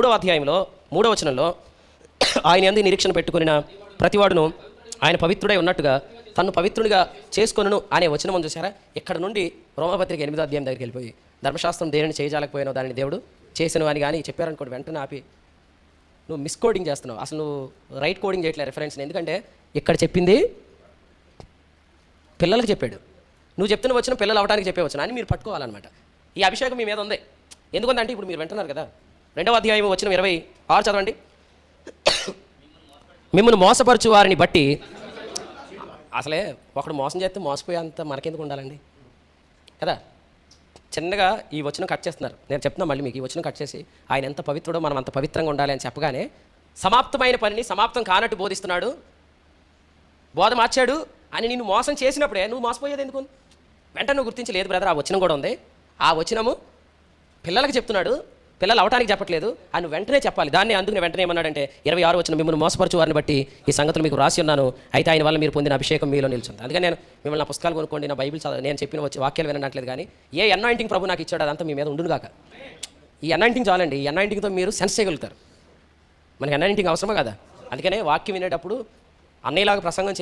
మూడవ అధ్యాయంలో మూడవ వచనంలో ఆయన అంది నిరీక్షణ పెట్టుకున్న ప్రతివాడును ఆయన పవిత్రుడై ఉన్నట్టుగా తను పవిత్రుడిగా చేసుకొనును అనే వచనం చూసారా ఇక్కడ నుండి? రోమపత్రిక ఎనిమిదో అధ్యాయం దగ్గరికి వెళ్ళిపోయి ధర్మశాస్త్రం దేనిని చేయజాలకపోయినో దానిని దేవుడు చేసను అని కానీ చెప్పారనుకోండి వెంటనే ఆపి నువ్వు మిస్ కోడింగ్ చేస్తున్నావు అసలు నువ్వు రైట్ కోడింగ్ చేయట్లే రెఫరెన్స్ ఎందుకంటే ఇక్కడ చెప్పింది పిల్లలకు చెప్పాడు. నువ్వు చెప్తున్న వచ్చిన పిల్లలు అవడానికి చెప్పే వచ్చిన అని మీరు పట్టుకోవాలన్నమాట. ఈ అభిషేకం మీ మీద ఉంది. ఎందుకంటే ఇప్పుడు మీరు వింటున్నారు కదా. రెండవ అధ్యాయం వచ్చిన ఇరవై ఆరు చదవండి. మిమ్మల్ని మోసపరచు వారిని బట్టి అసలే ఒకడు మోసం చేస్తే మోసపోయేంత మనకెందుకు ఉండాలండి? కదా? చిన్నగా ఈ వచనం కట్ చేస్తున్నారు. నేను చెప్తున్నా మళ్ళీ మీకు ఈ వచనం కట్ చేసి ఆయన ఎంత పవిత్రుడో మనం అంత పవిత్రంగా ఉండాలి అని చెప్పగానే సమాప్తమైన పనిని సమాప్తం కానట్టు బోధిస్తున్నాడు. బోధ మార్చాడు అని నిన్ను మోసం చేసినప్పుడే నువ్వు మోసపోయేది ఎందుకు? వెంటనే నువ్వు గుర్తించలేదు బ్రదర్ ఆ వచనం కూడా ఉంది. ఆ వచనము పిల్లలకు చెప్తున్నాడు. పిల్లలు అవటానికి చెప్పట్లేదు. అని వెంటనే చెప్పాలి. దాన్ని అందుకునే వెంటనే ఏమన్నాడంటే ఇరవై ఆరు వచ్చిన మిమ్మల్ని మోసపరచు వారిని బట్టి ఈ సంగతులు మీకు రాసి ఉన్నాను. అయితే ఆయన వల్ల మీరు పొందిన అభిషేకం మీలో నిలుచుంది. అందుకని నేను మిమ్మల్ని నా పుస్తకాలు కొనుక్కోండి నా బైబిల్ చదవ నేను చెప్పిన వచ్చి వాక్యాలు వినట్లేదు కానీ ఏ అనాయింటింగ్ ప్రభు నాకు ఇచ్చాడు అదంతా మీ మీద ఉండును కాక ఈ అనాయింటింగ్ చాలండి. ఈ అనాయింటింగ్తో మీరు సెన్స్ చేయగలుగుతారు. మనకి అనాయింటింగ్ అవసరమా కదా? అందుకనే వాక్యం వినేటప్పుడు అన్నయ్యలాగా ప్రసంగం చే